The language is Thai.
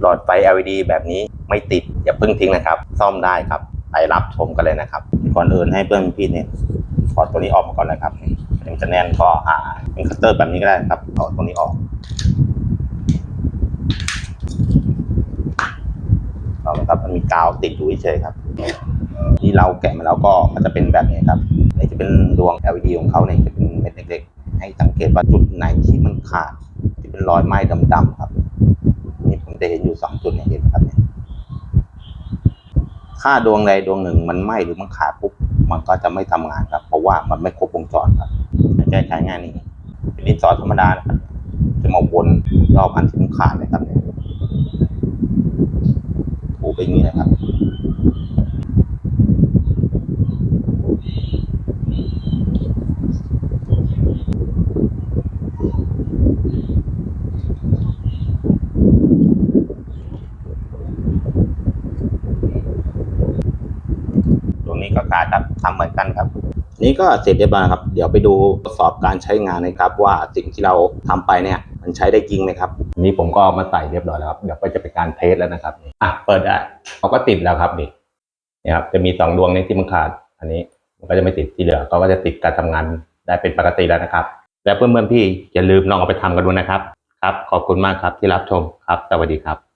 หลอดไฟ LED แบบนี้ไม่ติดอย่าเพิ่งทิ้งนะครับ ซ่อมได้ครับไปรับชมกันเลยนะครับ ก่อนอื่นให้เพื่อนพี่เนี่ยถอดตัวนี้ออกมาก่อนเลยครับมันจะแน่นก็หาเป็นคัตเตอร์แบบนี้ก็ได้ครับถอดตัวนี้ออกเอาละครับมันมีกาวติดอยู่เฉยครับที่เราแกะมาแล้วก็มันจะเป็นแบบนี้ครับนี่จะเป็นดวง LED ของเขาเนี่ยจะเป็นเม็ดเล็กๆ ให้สังเกตว่าจุดไหนที่มันขาดที่เป็นรอยไหม้ดำๆครับ จะเห็นอยู่สองจุดเนี่ยเห็นไหมครับเนี่ยถ้าดวงใดดวงหนึ่งมันไหม้หรือมันขาดปุ๊บมันก็จะไม่ทำงานครับ เพราะว่ามันไม่ครบวงจรครับแก้ไขง่ายนี่เป็นดินสอธรรมดานะครับจะมาวนรอบอันที่มันขาดเลยครับเนี่ยถูไปอย่างนี้นะครับ ตรง นี้ก็ขาดครับทำเหมือนกันครับ นี่ก็เสร็จเรียบร้อยครับ เดี๋ยวไปดูทดสอบการใช้งานนะครับ ว่าสิ่งที่เราทำไปเนี่ยมันใช้ได้จริงไหมครับ นี่ผมก็เอามาใส่เรียบร้อยแล้วครับเดี๋ยวก็จะเป็นการเทสแล้วนะครับอะเปิดได้เขาก็ติดแล้วครับนี่เนี่ยครับจะมีสองดวงนี้ที่มันขาด อันนี้มันก็จะไม่ติดที่เหลือก็จะติดการทำงานได้เป็นปกติแล้วนะครับ แล้วเพื่อนๆพี่อย่าลืมลองเอาไปทำกันดูนะครับ ครับ ขอบคุณมากครับที่รับชมครับสวัสดีครับ